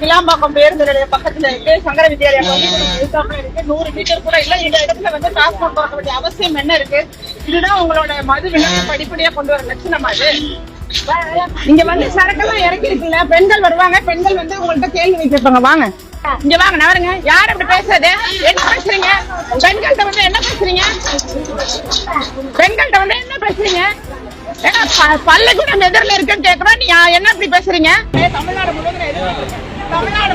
கிளாம்பாக்கம் பேருந்து பக்கத்துல இருக்கு. சங்கர வித்யாலயா பள்ளிக்கூடம் எதிர்த்தாப்புல இருக்கு. நூறு மீட்டர் கூட இல்ல. இந்த இடத்துல வந்து டாஸ்மாக் பார்க்க வேண்டிய அவசியம் என்ன இருக்கு? இதுதான் உங்களோட மது விலக்கு படிப்படியா கொண்டு வர லட்சணமா அது. இங்க வந்து சரக்கெல்லாம் இறக்கி இருக்குல்ல பெண்கள் வருவாங்க. பெண்கள் வந்து உங்கள்ட்ட கேள்வி கேட்பாங்க. வாங்க. இங்க வாங்க. நவருங்க யார் அப்படி பேசுறது? என்ன பேசுறீங்க? பெண்கள்ட்ட வந்து என்ன பேசுறீங்க? பெண்கள்ட்ட வந்து என்ன பேசுறீங்க? ஏன்னா, ப- பள்ளிக்கூடம் எதிரில் இருக்குன்னு கேக்குறோம். நீ என்ன இப்படி பேசுறீங்க? தமிழ்நாடு முழுவதும் தமிழ்நாடு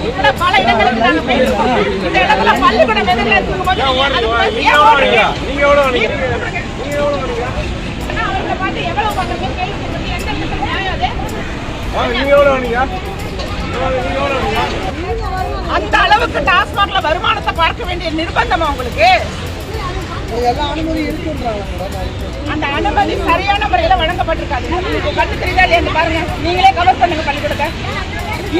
உட்பட பல இடங்களுக்கு நாங்க போயிருக்கோம். இந்த இடத்துல பள்ளிக்கூடம் எதிரில் இருக்கும்போது அவர்களை பார்த்து எவ்வளவு? கேள்வி. எந்த இடத்துல நியாயம் அது? அந்த அளவுக்கு டாஸ்மாக்ல வருமானத்தை பார்க்க வேண்டிய நிர்பந்தமா உங்களுக்கு அந்த அனுமதி சரியான முறையில வழங்கப்பட்டிருக்காது. கண்ணு தெரியுதா இல்லையா பாருங்க. நீங்களே கவர் பண்ணுங்க பள்ளிக்கூடத்தை.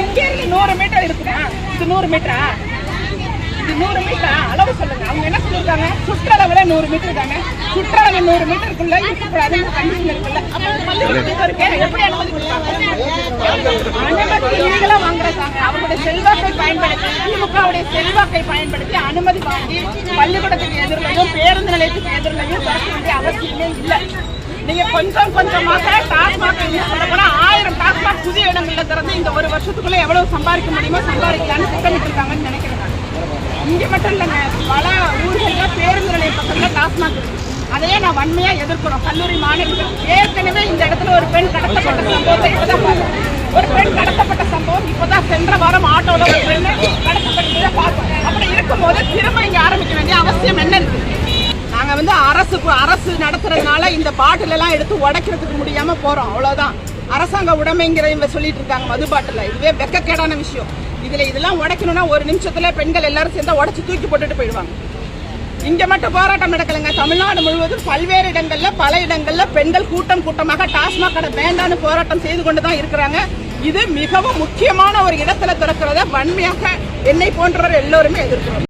இங்க இருந்து நூறு மீட்டர் இருக்குமா இது நூறு மீட்டரா இது நூறு மீட்டரா அளவு சொல்லுங்க. அவங்க என்ன சொல்லிருக்காங்க? சுற்றளவுல நூறு மீட்டர் தாங்க சுற்றளவு நூறு மீட்டருக்குள்ள இருக்கக்கூடாதுன்னு கண்டிஷன் இருக்குல்ல. அப்ப எப்படி அனுமதி அனுமதி நீங்களா வாங்குறாங்க அவங்களுடைய செல்வாக்கை பயன்படுத்தி திமுகவுடைய செல்வாக்கை பயன்படுத்தி அனுமதி வாங்கி பள்ளிக்கூடத்துக்கு எதிரிலையும் பேருந்து நிலையத்துக்கு எதிரிலையும் திறக்க வேண்டிய அவசியமே இல்லை. நீங்க கொஞ்சம் கொஞ்சமாக டாஸ்மாக் சொல்லப்போனா ஆயிரம் டாஸ்மாக் புதிய இடங்கள்ல திறந்து இந்த ஒரு வருஷத்துக்குள்ள எவ்வளவு சம்பாதிக்க முடியுமோ சம்பாதிக்கலாம்னு திட்டமிட்டு இருக்காங்கன்னு நினைக்கிறேன் இங்க மட்டும் இல்லைங்க பல ஊர்கள்ல பேருந்து நிலைய பக்கத்துல டாஸ்மாக் இருக்கு. அதையே நான் வன்மையா எதிர்க்கிறோம். கல்லூரி மாணவிகள் ஏற்கனவே இந்த இடத்துல ஒரு பெண் கடத்தப்பட்ட சம்பவத்தை ஒரு பெண் கடத்த சென்ற வாரம் ஆட்டோல ஒரு கடத்தப்பட்டதை பார்த்தோம் அப்படி இருக்கும்போது திரும்ப இங்க ஆரம்பிக்க வேண்டிய அவசியம் என்ன இருக்குது நாங்க வந்து அரசு அரசு நடத்துறதுனால இந்த பாட்டிலெல்லாம் எடுத்து உடைக்கிறதுக்கு முடியாம போறோம். அவ்வளவுதான். அரசாங்க உடைமைங்கிற இவங்க சொல்லிட்டு இருக்காங்க மது பாட்டில். இதுவே வெக்கக்கேடான விஷயம். இதுல இதெல்லாம் உடைக்கணும்னா ஒரு நிமிஷத்துல பெண்கள் எல்லாரும் சேர்ந்து உடைச்சு தூக்கி போட்டுட்டு போயிடுவாங்க. இங்க மட்டும் போராட்டம் நடக்கலைங்க. தமிழ்நாடு முழுவதும் பல்வேறு இடங்கள்ல பல இடங்கள்ல பெண்கள் கூட்டம் கூட்டமாக டாஸ்மாக் கடை வேண்டான்னு போராட்டம் செய்து கொண்டு தான் இருக்கிறாங்க. இது மிகவும் முக்கியமான ஒரு இடத்துல திறக்கிறத வன்மையாக என்னை போன்றவர் எல்லோருமே எதிர்க்கிறோம்.